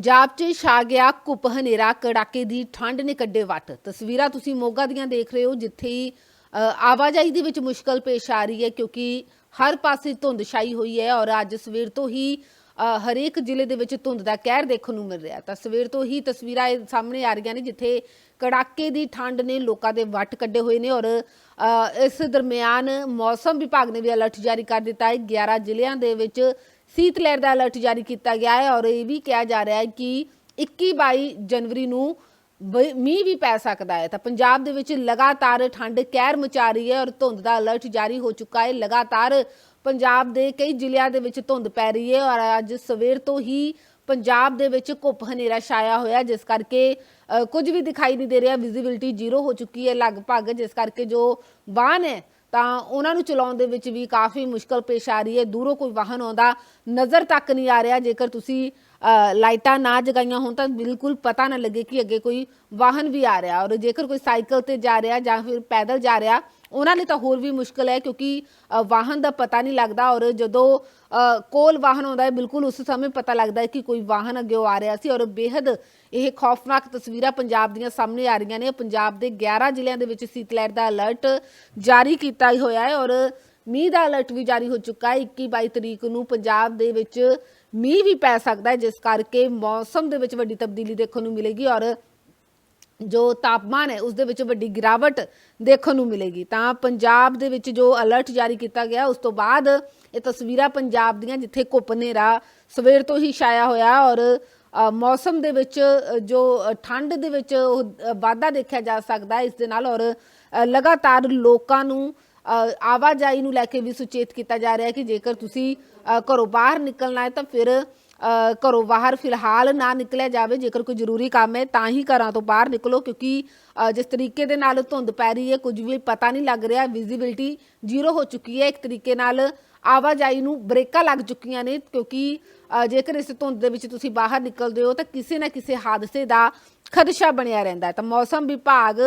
ਪੰਜਾਬ 'ਚ ਛਾ ਗਿਆ ਘੁੱਪ ਹਨੇਰਾ, ਕੜਾਕੇ ਦੀ ਠੰਡ ਨੇ ਕੱਢੇ ਵੱਟ। ਤਸਵੀਰਾਂ ਤੁਸੀਂ ਮੋਗਾ ਦੀਆਂ ਦੇਖ ਰਹੇ ਹੋ, ਜਿੱਥੇ ਆਵਾਜਾਈ ਦੇ ਵਿੱਚ ਮੁਸ਼ਕਲ ਪੇਸ਼ ਆ ਰਹੀ ਹੈ, ਕਿਉਂਕਿ ਹਰ ਪਾਸੇ ਧੁੰਦ ਛਾਈ ਹੋਈ ਹੈ ਔਰ ਅੱਜ ਸਵੇਰ ਤੋਂ ਹੀ ਹਰੇਕ ਜ਼ਿਲ੍ਹੇ ਦੇ ਵਿੱਚ ਧੁੰਦ ਦਾ ਕਹਿਰ ਦੇਖਣ ਨੂੰ ਮਿਲ ਰਿਹਾ ਤਾਂ ਸਵੇਰ ਤੋਂ ਹੀ ਤਸਵੀਰਾਂ ਇਹ ਸਾਹਮਣੇ ਆ ਰਹੀਆਂ ਨੇ, ਜਿੱਥੇ ਕੜਾਕੇ ਦੀ ਠੰਡ ਨੇ ਲੋਕਾਂ ਦੇ ਵੱਟ ਕੱਢੇ ਹੋਏ ਨੇ ਔਰ ਇਸ ਦਰਮਿਆਨ ਮੌਸਮ ਵਿਭਾਗ ਨੇ ਵੀ ਅਲਰਟ ਜਾਰੀ ਕਰ ਦਿੱਤਾ ਹੈ। 11 ਜ਼ਿਲ੍ਹਿਆਂ ਦੇ ਵਿੱਚ ਸੀਤ ਲਹਿਰ ਦਾ ਅਲਰਟ ਜਾਰੀ ਕੀਤਾ ਗਿਆ ਹੈ ਔਰ ਇਹ ਵੀ ਕਿਹਾ ਜਾ ਰਿਹਾ ਹੈ ਕਿ 21 22 ਜਨਵਰੀ ਨੂੰ ਬ- ਮੀਂਹ ਵੀ ਪੈ ਸਕਦਾ ਹੈ। ਤਾਂ ਪੰਜਾਬ ਦੇ ਵਿੱਚ ਲਗਾਤਾਰ ਠੰਡ ਕਹਿਰ ਮਚਾ ਰਹੀ ਹੈ ਔਰ ਧੁੰਦ ਦਾ ਅਲਰਟ ਜਾਰੀ ਹੋ ਚੁੱਕਾ ਹੈ। ਲਗਾਤਾਰ ਪੰਜਾਬ ਦੇ ਕਈ ਜ਼ਿਲ੍ਹਿਆਂ ਦੇ ਵਿੱਚ ਧੁੰਦ ਪੈ ਰਹੀ ਹੈ ਔਰ ਅੱਜ ਸਵੇਰ ਤੋਂ ਹੀ ਪੰਜਾਬ ਦੇ ਵਿੱਚ ਘੁੱਪ ਹਨੇਰਾ ਛਾਇਆ ਹੋਇਆ ਜਿਸ ਕਰਕੇ ਕੁਝ ਵੀ ਦਿਖਾਈ ਨਹੀਂ ਦੇ ਰਿਹਾ। ਵਿਜ਼ਿਬਿਲਟੀ ਜ਼ੀਰੋ ਹੋ ਚੁੱਕੀ ਹੈ ਲਗਭਗ, ਜਿਸ ਕਰਕੇ ਜੋ ਵਾਹਨ ਹੈ ਤਾਂ ਉਹਨਾਂ ਨੂੰ ਚਲਾਉਣ ਦੇ ਵਿੱਚ ਵੀ ਕਾਫੀ ਮੁਸ਼ਕਲ ਪੇਸ਼ ਆ ਰਹੀ ਹੈ। ਦੂਰੋਂ ਕੋਈ ਵਾਹਨ ਆਉਂਦਾ ਨਜ਼ਰ ਤੱਕ ਨਹੀਂ ਆ ਰਿਹਾ। ਜੇਕਰ ਤੁਸੀਂ ਲਾਈਟਾਂ ਨਾ ਜਗਾਈਆਂ ਹੋਣ ਤਾਂ ਬਿਲਕੁਲ ਪਤਾ ਨਾ ਲੱਗੇ ਕਿ ਅੱਗੇ ਕੋਈ ਵਾਹਨ ਵੀ ਆ ਰਿਹਾ ਔਰ ਜੇਕਰ ਕੋਈ ਸਾਈਕਲ ਤੇ ਜਾ ਰਿਹਾ ਜਾਂ ਫਿਰ ਪੈਦਲ ਜਾ ਰਿਹਾ, ਉਹਨਾਂ ਲਈ ਤਾਂ ਹੋਰ ਵੀ ਮੁਸ਼ਕਲ ਹੈ ਕਿਉਂਕਿ ਵਾਹਨ ਦਾ ਪਤਾ ਨਹੀਂ ਲੱਗਦਾ ਔਰ ਜਦੋਂ ਕੋਲ ਵਾਹਨ ਆਉਂਦਾ ਹੈ, ਬਿਲਕੁਲ ਉਸ ਸਮੇਂ ਪਤਾ ਲੱਗਦਾ ਹੈ ਕਿ ਕੋਈ ਵਾਹਨ ਅੱਗੇ ਆ ਰਿਹਾ ਸੀ ਔਰ ਬੇहद ਇਹ ਖੌਫਨਾਕ ਤਸਵੀਰਾਂ ਪੰਜਾਬ ਦੀਆਂ ਸਾਹਮਣੇ ਆ ਰਹੀਆਂ ਨੇ। ਪੰਜਾਬ ਦੇ 11 ਜ਼ਿਲ੍ਹਿਆਂ ਦੇ ਵਿੱਚ ਸੀਤ ਲਹਿਰ ਦਾ ਅਲਰਟ ਜਾਰੀ ਕੀਤਾ ਹੋਇਆ ਹੈ ਔਰ ਮੀਂਹ ਦਾ ਅਲਰਟ ਵੀ ਜਾਰੀ ਹੋ ਚੁੱਕਾ ਹੈ। 21 22 ਤਰੀਕ ਨੂੰ ਪੰਜਾਬ ਦੇ ਵਿੱਚ ਮੀਂਹ ਵੀ ਪੈ ਸਕਦਾ ਹੈ ਜਿਸ ਕਰਕੇ ਮੌਸਮ ਦੇ ਵਿੱਚ ਵੱਡੀ ਤਬਦੀਲੀ ਦੇਖਣ ਨੂੰ ਮਿਲੇਗੀ ਔਰ ਜੋ ਤਾਪਮਾਨ ਹੈ ਉਸ ਦੇ ਵਿੱਚ ਵੱਡੀ ਗਿਰਾਵਟ ਦੇਖਣ ਨੂੰ ਮਿਲੇਗੀ। ਤਾਂ ਪੰਜਾਬ ਦੇ ਵਿੱਚ ਜੋ ਅਲਰਟ ਜਾਰੀ ਕੀਤਾ ਗਿਆ ਉਸ ਤੋਂ ਬਾਅਦ ਇਹ ਤਸਵੀਰਾਂ ਪੰਜਾਬ ਦੀਆਂ ਜਿੱਥੇ ਘੁੱਪ ਹਨੇਰਾ ਸਵੇਰ ਤੋਂ ਹੀ ਛਾਇਆ ਹੋਇਆ ਔਰ ਮੌਸਮ ਦੇ ਵਿੱਚ ਜੋ ਅ, ਠੰਡ ਦੇ ਵਿੱਚ ਵਾਧਾ ਦੇਖਿਆ ਜਾ ਸਕਦਾ ਇਸ ਦੇ ਨਾਲ ਔਰ ਲਗਾਤਾਰ ਲੋਕਾਂ ਨੂੰ ਆਵਾਜਾਈ ਨੂੰ ਲੈ ਕੇ ਵੀ ਸੁਚੇਤ ਕੀਤਾ ਜਾ ਰਿਹਾ ਹੈ ਕਿ ਜੇਕਰ ਤੁਸੀਂ ਘਰੋਂ ਬਾਹਰ ਨਿਕਲਣਾ ਹੈ ਤਾਂ ਫਿਰ ਘਰੋਂ ਬਾਹਰ ਫਿਲਹਾਲ ਨਾ ਨਿਕਲਿਆ ਜਾਵੇ, ਜੇਕਰ ਕੋਈ ਜ਼ਰੂਰੀ ਕੰਮ ਹੈ, ਤਾਂ ਹੀ ਘਰਾਂ ਤੋਂ ਬਾਹਰ ਨਿਕਲੋ, ਕਿਉਂਕਿ ਜਿਸ ਤਰੀਕੇ ਦੇ ਨਾਲ ਧੁੰਦ ਪੈ ਰਹੀ ਹੈ, ਕੁਝ ਵੀ ਪਤਾ ਨਹੀਂ ਲੱਗ ਰਿਹਾ ਵਿਜ਼ਿਬਿਲਟੀ ਜ਼ੀਰੋ ਹੋ ਚੁੱਕੀ ਹੈ। ਇੱਕ ਤਰੀਕੇ ਨਾਲ ਆਵਾਜਾਈ ਨੂੰ ਬ੍ਰੇਕਾਂ ਲੱਗ ਚੁੱਕੀਆਂ ਨੇ, ਕਿਉਂਕਿ ਜੇਕਰ ਇਸ ਧੁੰਦ ਦੇ ਵਿੱਚ ਤੁਸੀਂ ਬਾਹਰ ਨਿਕਲਦੇ ਹੋ, ਤਾਂ ਕਿਸੇ ਨਾ ਕਿਸੇ ਹਾਦਸੇ ਦਾ ਖਦਸ਼ਾ ਬਣਿਆ ਰਹਿੰਦਾ ਹੈ। ਤਾਂ ਮੌਸਮ ਵਿਭਾਗ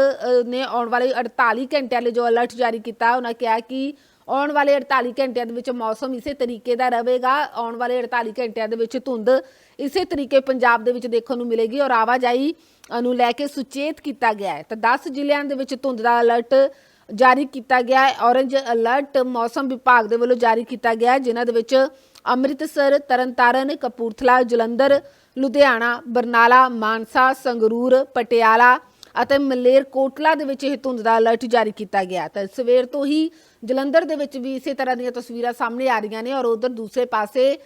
ਨੇ ਆਉਣ ਵਾਲੇ 48 ਘੰਟਿਆਂ ਲਈ ਜੋ ਅਲਰਟ ਜਾਰੀ ਕੀਤਾ, ਉਹਨਾਂ ਕਿਹਾ ਕਿ ਆਉਣ ਵਾਲੇ 48 ਘੰਟਿਆਂ ਦੇ ਵਿੱਚ ਮੌਸਮ ਇਸੇ ਤਰੀਕੇ ਦਾ ਰਹੇਗਾ। ਆਉਣ ਵਾਲੇ 48 ਘੰਟਿਆਂ ਦੇ ਵਿੱਚ ਧੁੰਦ ਇਸੇ ਤਰੀਕੇ ਪੰਜਾਬ ਦੇ ਵਿੱਚ ਦੇਖਣ ਨੂੰ ਮਿਲੇਗੀ ਔਰ ਆਵਾਜਾਈ ਨੂੰ ਲੈ ਕੇ ਸੁਚੇਤ ਕੀਤਾ ਗਿਆ ਹੈ। ਤਾਂ 10 ਜ਼ਿਲ੍ਹਿਆਂ ਦੇ ਵਿੱਚ ਧੁੰਦ ਦਾ ਅਲਰਟ ਜਾਰੀ ਕੀਤਾ ਗਿਆ ਹੈ। ਔਰੰਜ ਅਲਰਟ ਮੌਸਮ ਵਿਭਾਗ ਦੇ ਵੱਲੋਂ ਜਾਰੀ ਕੀਤਾ ਗਿਆ ਹੈ, ਜਿਨ੍ਹਾਂ ਦੇ ਵਿੱਚ ਅੰਮ੍ਰਿਤਸਰ, ਤਰਨਤਾਰਨ, ਕਪੂਰਥਲਾ, ਜਲੰਧਰ, ਲੁਧਿਆਣਾ, ਬਰਨਾਲਾ, ਮਾਨਸਾ, ਸੰਗਰੂਰ, ਪਟਿਆਲਾ ਅਤੇ ਮਲੇਰਕੋਟਲਾ ਦੇ ਵਿੱਚ ਇਹ ਧੁੰਦ ਦਾ ਅਲਰਟ ਜਾਰੀ ਕੀਤਾ ਗਿਆ। ਤਾਂ ਸਵੇਰ ਤੋਂ ਹੀ ਜਲੰਧਰ ਦੇ ਵਿੱਚ ਵੀ ਇਸੇ ਤਰ੍ਹਾਂ ਦੀਆਂ ਤਸਵੀਰਾਂ ਸਾਹਮਣੇ ਆ ਰਹੀਆਂ ਨੇ ਔਰ ਉਧਰ ਦੂਸਰੇ ਪਾਸੇ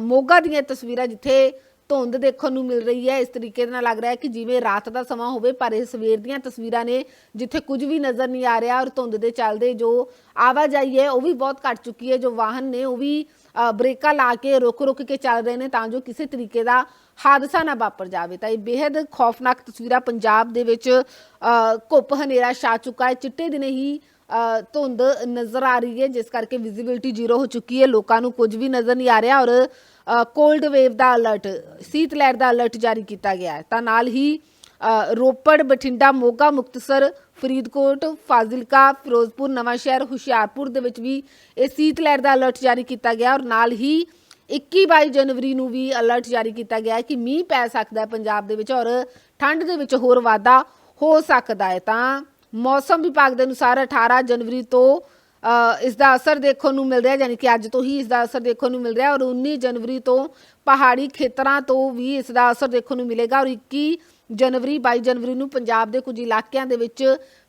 ਮੋਗਾ ਦੀਆਂ ਤਸਵੀਰਾਂ ਜਿੱਥੇ ਧੁੰਦ ਦੇਖਣ ਨੂੰ ਮਿਲ ਰਹੀ ਹੈ ਇਸ ਤਰੀਕੇ ਦੇ ਨਾਲ ਲੱਗ ਰਿਹਾ ਹੈ ਕਿ ਜਿਵੇਂ ਰਾਤ ਦਾ ਸਮਾਂ ਹੋਵੇ ਪਰ ਇਹ ਸਵੇਰ ਦੀਆਂ ਤਸਵੀਰਾਂ ਨੇ ਜਿੱਥੇ ਕੁਝ ਵੀ ਨਜ਼ਰ ਨਹੀਂ ਆ ਰਿਹਾ ਔਰ ਧੁੰਦ ਦੇ ਚੱਲਦੇ ਜੋ ਆਵਾਜਾਈ ਹੈ ਉਹ ਵੀ ਬਹੁਤ ਘਟ ਚੁੱਕੀ ਹੈ। ਜੋ ਵਾਹਨ ਨੇ ਉਹ ਵੀ ਅ, ਬ੍ਰੇਕਾਂ ਲਾ ਕੇ ਰੁਕ ਰੁਕ ਕੇ ਚੱਲ ਰਹੇ ਨੇ ਤਾਂ ਜੋ ਕਿਸੇ ਤਰੀਕੇ ਦਾ ਹਾਦਸਾ ਨਾ ਵਾਪਰ ਜਾਵੇ। ਤਾਂ ਇਹ ਬੇहद ਖੌਫਨਾਕ ਤਸਵੀਰਾਂ ਪੰਜਾਬ ਦੇ ਵਿੱਚ ਘੁੱਪ ਹਨੇਰਾ ਛਾ ਚੁੱਕਾ ਹੈ। ਚਿੱਟੇ ਦਿਨੇ ਹੀ ਧੁੰਦ ਨਜ਼ਰ ਆ ਰਹੀ ਹੈ, ਜਿਸ ਕਰਕੇ ਵਿਜ਼ਿਬਿਲਟੀ ਜ਼ੀਰੋ ਹੋ ਚੁੱਕੀ ਹੈ। ਲੋਕਾਂ ਨੂੰ ਕੁਝ ਵੀ ਨਜ਼ਰ ਨਹੀਂ ਆ ਰਿਹਾ ਔਰ ਕੋਲਡ ਵੇਵ ਦਾ ਅਲਰਟ ਸੀਤ ਲਹਿਰ ਦਾ ਅਲਰਟ ਜਾਰੀ ਕੀਤਾ ਗਿਆ ਹੈ। ਤਾਂ ਨਾਲ ਹੀ ਰੋਪੜ, ਬਠਿੰਡਾ, ਮੋਗਾ, ਮੁਕਤਸਰ, ਫਰੀਦਕੋਟ, ਫਾਜ਼ਿਲਕਾ, ਫਿਰੋਜ਼ਪੁਰ ਨਵਾਂ ਸ਼ਹਿਰ ਹੁਸ਼ਿਆਰਪੁਰ ਦੇ ਵਿੱਚ ਵੀ ਇਹ ਸੀਤ ਲਹਿਰ ਦਾ ਅਲਰਟ ਜਾਰੀ ਕੀਤਾ ਗਿਆ ਔਰ ਨਾਲ ਹੀ 21 22 ਜਨਵਰੀ ਨੂੰ ਵੀ ਅਲਰਟ ਜਾਰੀ ਕੀਤਾ ਗਿਆ ਹੈ ਕਿ ਮੀਂਹ ਪੈ ਸਕਦਾ ਹੈ ਪੰਜਾਬ ਦੇ ਵਿੱਚ ਔਰ ਠੰਡ ਦੇ ਵਿੱਚ ਹੋਰ ਵਾਧਾ ਹੋ ਸਕਦਾ ਹੈ। ਤਾਂ ਮੌਸਮ ਵਿਭਾਗ ਦੇ ਅਨੁਸਾਰ 18 ਜਨਵਰੀ ਤੋਂ ਅ, ਇਸ ਦਾ ਅਸਰ ਦੇਖਣ ਨੂੰ ਮਿਲ ਰਿਹਾ ਯਾਨੀ ਕਿ ਅੱਜ ਤੋਂ ਹੀ ਇਸ ਦਾ ਅਸਰ ਦੇਖਣ ਨੂੰ ਮਿਲ ਰਿਹਾ ਔਰ 19 ਜਨਵਰੀ ਤੋਂ ਪਹਾੜੀ ਖੇਤਰਾਂ ਤੋਂ ਵੀ ਇਸ ਦਾ ਅਸਰ ਦੇਖਣ ਨੂੰ ਮਿਲੇਗਾ ਔਰ 21 ਜਨਵਰੀ 22 ਜਨਵਰੀ ਨੂੰ ਪੰਜਾਬ ਦੇ ਕੁਝ ਇਲਾਕਿਆਂ ਦੇ ਵਿੱਚ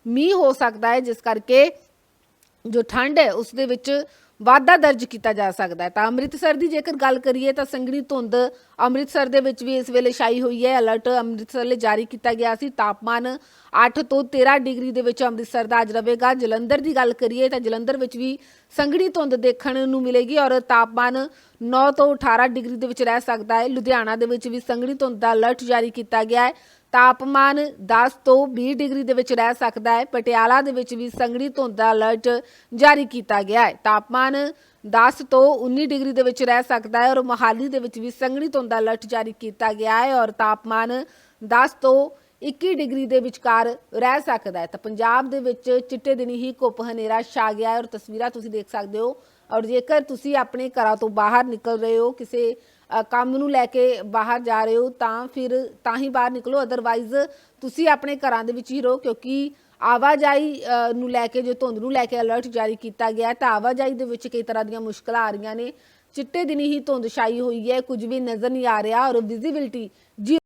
ਮੀਂਹ ਹੋ ਸਕਦਾ ਹੈ ਜਿਸ ਕਰਕੇ ਜੋ ਠੰਡ ਹੈ ਉਸ ਦੇ ਵਿੱਚ ਵਾਧਾ ਦਰਜ ਕੀਤਾ ਜਾ ਸਕਦਾ ਹੈ। ਤਾਂ ਅੰਮ੍ਰਿਤਸਰ ਦੀ ਜੇਕਰ ਗੱਲ ਕਰੀਏ ਤਾਂ ਸੰਘਣੀ ਧੁੰਦ ਅੰਮ੍ਰਿਤਸਰ ਦੇ ਵਿੱਚ ਵੀ ਇਸ ਵੇਲੇ ਛਾਈ ਹੋਈ ਹੈ। ਅਲਰਟ ਅੰਮ੍ਰਿਤਸਰ ਲਈ ਜਾਰੀ ਕੀਤਾ ਗਿਆ ਸੀ। ਤਾਪਮਾਨ 8 ਤੋਂ 13 ਡਿਗਰੀ ਦੇ ਵਿੱਚ ਅੰਮ੍ਰਿਤਸਰ ਦਾ ਅੱਜ ਰਹੇਗਾ। ਜਲੰਧਰ ਦੀ ਗੱਲ ਕਰੀਏ ਤਾਂ ਜਲੰਧਰ ਵਿੱਚ ਵੀ ਸੰਘਣੀ ਧੁੰਦ ਦੇਖਣ ਨੂੰ ਮਿਲੇਗੀ ਔਰ ਤਾਪਮਾਨ 9 ਤੋਂ 18 ਡਿਗਰੀ ਦੇ ਵਿੱਚ ਰਹਿ ਸਕਦਾ ਹੈ। ਲੁਧਿਆਣਾ ਦੇ ਵਿੱਚ ਵੀ ਸੰਘਣੀ ਧੁੰਦ ਦਾ ਅਲਰਟ ਜਾਰੀ ਕੀਤਾ ਗਿਆ ਹੈ। ਤਾਪਮਾਨ 10 ਤੋਂ 20 ਡਿਗਰੀ ਦੇ ਵਿੱਚ ਰਹਿ ਸਕਦਾ ਹੈ। ਪਟਿਆਲਾ ਦੇ ਵਿੱਚ ਵੀ ਸੰਘਣੀ ਧੁੰਦ ਦਾ ਅਲਰਟ ਜਾਰੀ ਕੀਤਾ ਗਿਆ ਹੈ। ਤਾਪਮਾਨ 10 ਤੋਂ 19 ਡਿਗਰੀ ਦੇ ਵਿੱਚ ਰਹਿ ਸਕਦਾ ਹੈ ਔਰ ਮੋਹਾਲੀ ਦੇ ਵਿੱਚ ਵੀ ਸੰਘਣੀ ਧੁੰਦ ਦਾ ਅਲਰਟ ਜਾਰੀ ਕੀਤਾ ਗਿਆ ਹੈ ਔਰ ਤਾਪਮਾਨ 10 ਤੋਂ 21 ਡਿਗਰੀ ਦੇ ਵਿਚਕਾਰ ਰਹਿ ਸਕਦਾ ਹੈ। ਤਾਂ ਪੰਜਾਬ ਦੇ ਵਿੱਚ ਚਿੱਟੇ ਦਿਨ ਹੀ ਘੁੱਪ ਹਨੇਰਾ ਛਾ ਗਿਆ ਹੈ ਔਰ ਤਸਵੀਰਾਂ ਤੁਸੀਂ ਦੇਖ ਸਕਦੇ ਹੋ। ਔਰ ਜੇਕਰ ਤੁਸੀਂ ਆਪਣੇ ਘਰਾਂ ਤੋਂ ਬਾਹਰ ਨਿਕਲ ਰਹੇ ਹੋ, ਕਿਸੇ ਕੰਮ ਨੂੰ ਲੈ ਕੇ ਬਾਹਰ ਜਾ ਰਹੇ ਹੋ, ਤਾਂ ਫਿਰ ਤਾਂ ਹੀ ਬਾਹਰ ਨਿਕਲੋ ਅਦਰਵਾਈਜ਼ ਤੁਸੀਂ ਆਪਣੇ ਘਰਾਂ ਦੇ ਵਿੱਚ ਹੀ ਰਹੋ, ਕਿਉਂਕਿ ਆਵਾਜਾਈ ਨੂੰ ਲੈ ਕੇ, ਜੋ ਧੁੰਦ ਨੂੰ ਲੈ ਕੇ ਅਲਰਟ ਜਾਰੀ ਕੀਤਾ ਗਿਆ ਤਾਂ ਆਵਾਜਾਈ ਦੇ ਵਿੱਚ ਕਈ ਤਰ੍ਹਾਂ ਦੀਆਂ ਮੁਸ਼ਕਲਾਂ ਆ ਰਹੀਆਂ ਨੇ। ਚਿੱਟੇ ਦਿਨ ਹੀ ਧੁੰਦ ਛਾਈ ਹੋਈ ਹੈ, ਕੁਝ ਵੀ ਨਜ਼ਰ ਨਹੀਂ ਆ ਰਿਹਾ ਔਰ ਵਿਜ਼ਿਬਿਲਟੀ